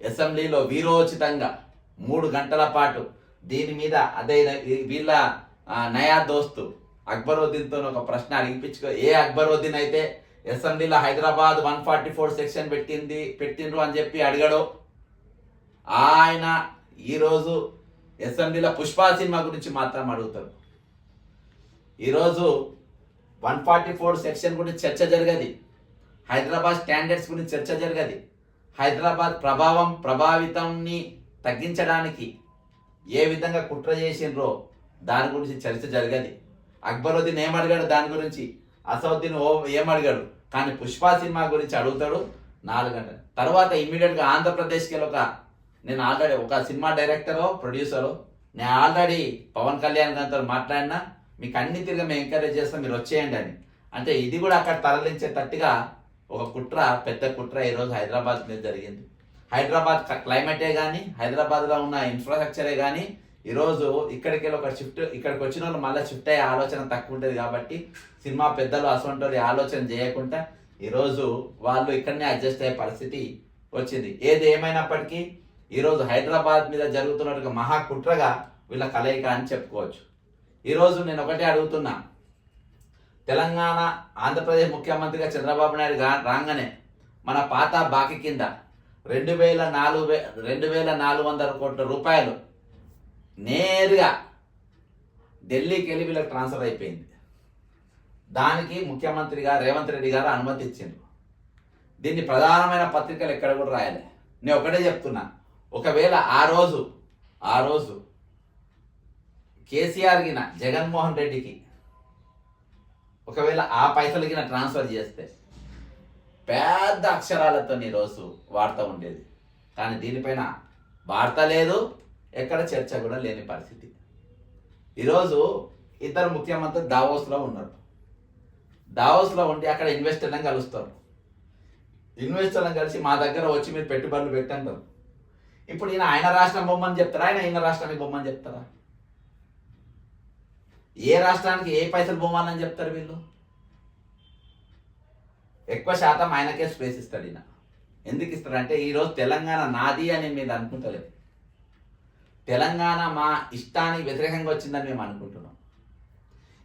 అసెంబ్లీలో వీరోచితంగా మూడు గంటల పాటు దీని మీద అదే వీళ్ళ నయా దోస్తు అక్బరుద్దీన్తో ఒక ప్రశ్న అడిగిపించుకో ఏ అక్బరుద్దీన్ అయితే అసెంబ్లీలో Hyderabad one forty four section పెట్టింది పెట్టిండ్రు అని చెప్పి అడిగాడు? ఆయన ఈరోజు అసెంబ్లీలో పుష్ప సినిమా గురించి మాత్రం అడుగుతారు. ఈరోజు వన్ ఫార్టీ ఫోర్ సెక్షన్ గురించి చర్చ జరగది. హైదరాబాద్ స్టాండర్డ్స్ గురించి చర్చ జరగది. హైదరాబాద్ ప్రభావం ప్రభావితంని తగ్గించడానికి ఏ విధంగా కుట్ర చేసిండ్రో దాని గురించి చర్చ జరగది. అక్బరుద్దీన్ ఏమడిగాడు దాని గురించి? అసౌద్దీన్ ఓ ఏమడిగాడు కానీ పుష్ప సినిమా గురించి అడుగుతాడు నాలుగు గంటలు. తర్వాత ఇమ్మీడియట్గా ఆంధ్రప్రదేశ్కి ఒక నేను ఆల్రెడీ ఒక సినిమా డైరెక్టరో ప్రొడ్యూసరో నేను ఆల్రెడీ పవన్ కళ్యాణ్ గారితో మాట్లాడినా మీకు అన్ని తిరిగి మేము ఎంకరేజ్ చేస్తాం మీరు వచ్చేయండి అని. అంటే ఇది కూడా అక్కడ తరలించేటట్టుగా ఒక కుట్ర పెద్ద కుట్ర ఈరోజు హైదరాబాద్ మీద జరిగింది. హైదరాబాద్ క్లైమేటే కానీ హైదరాబాద్లో ఉన్న ఇన్ఫ్రాస్ట్రక్చరే కానీ ఈరోజు ఇక్కడికి వెళ్ళి ఒక షిఫ్ట్ ఇక్కడికి వచ్చిన వాళ్ళు మళ్ళీ షిఫ్ట్ అయ్యే ఆలోచన తక్కువ ఉంటుంది కాబట్టి సినిమా పెద్దలు అసొంటి ఆలోచన చేయకుండా ఈరోజు వాళ్ళు ఇక్కడనే అడ్జస్ట్ అయ్యే పరిస్థితి వచ్చింది. ఏది ఏమైనప్పటికీ ఈరోజు హైదరాబాద్ మీద జరుగుతున్నట్టుగా మహా కుట్రగా వీళ్ళ కలయిక అని చెప్పుకోవచ్చు. ఈరోజు నేను ఒకటే అడుగుతున్నా. తెలంగాణ ఆంధ్రప్రదేశ్ ముఖ్యమంత్రిగా చంద్రబాబు నాయుడు రాగానే మన పాత బాకీ కింద రెండు వేల నాలుగు వే రెండు వేల నాలుగు వందల కోట్ల రూపాయలు నేరుగా ఢిల్లీకి వెళ్ళి వీళ్ళకి ట్రాన్స్ఫర్ అయిపోయింది. దానికి ముఖ్యమంత్రిగా రేవంత్ రెడ్డి గారు అనుమతి ఇచ్చిండ్రు. దీన్ని ప్రధానమైన పత్రికలు ఎక్కడ కూడా రాయాలి. నేను ఒకటే చెప్తున్నా. ఒకవేళ ఆ రోజు ఆ రోజు కేసీఆర్ గిన జగన్మోహన్ రెడ్డికి ఒకవేళ ఆ పైసలకి నా ట్రాన్స్ఫర్ చేస్తే పెద్ద అక్షరాలతో ఈరోజు వార్త ఉండేది. కానీ దీనిపైన వార్త లేదు ఎక్కడ చర్చ కూడా లేని పరిస్థితి. ఈరోజు ఇద్దరు ముఖ్యమంత్రి దావోస్లో ఉన్నారు. దావోస్లో ఉండి అక్కడ ఇన్వెస్టర్లను కలుస్తారు. ఇన్వెస్టర్లను కలిసి మా దగ్గర వచ్చి మీరు పెట్టుబడులు పెట్టంటారు. ఇప్పుడు ఈయన ఆయన రాష్ట్రం బొమ్మని చెప్తారా? ఆయన ఈయన రాష్ట్రానికి బొమ్మని చెప్తారా? ఏ రాష్ట్రానికి ఏ పైసలు పోవాలని చెప్తారు వీళ్ళు? ఎక్కువ శాతం ఆయనకే స్పేస్ ఇస్తాడు ఈయన. ఎందుకు ఇస్తాడంటే ఈరోజు తెలంగాణ నాది అని మీరు అనుకుంటలేదు తెలంగాణ మా ఇష్టానికి వ్యతిరేకంగా వచ్చిందని మేము అనుకుంటున్నాం.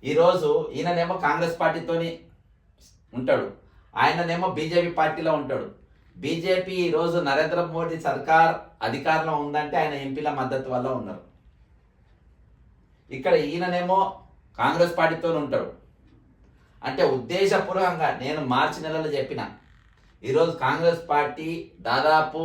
ఈరోజు ఈయననేమో కాంగ్రెస్ పార్టీతోని ఉంటాడు. ఆయననేమో బీజేపీ పార్టీలో ఉంటాడు. బీజేపీ ఈరోజు నరేంద్ర మోడీ సర్కార్ అధికారంలో ఉందంటే ఆయన ఎంపీల మద్దతు వల్ల ఉన్నారు. ఇక్కడ ఈయననేమో కాంగ్రెస్ పార్టీతో ఉంటాడు అంటే ఉద్దేశపూర్వకంగా నేను మార్చి నెలలో చెప్పిన ఈరోజు కాంగ్రెస్ పార్టీ దాదాపు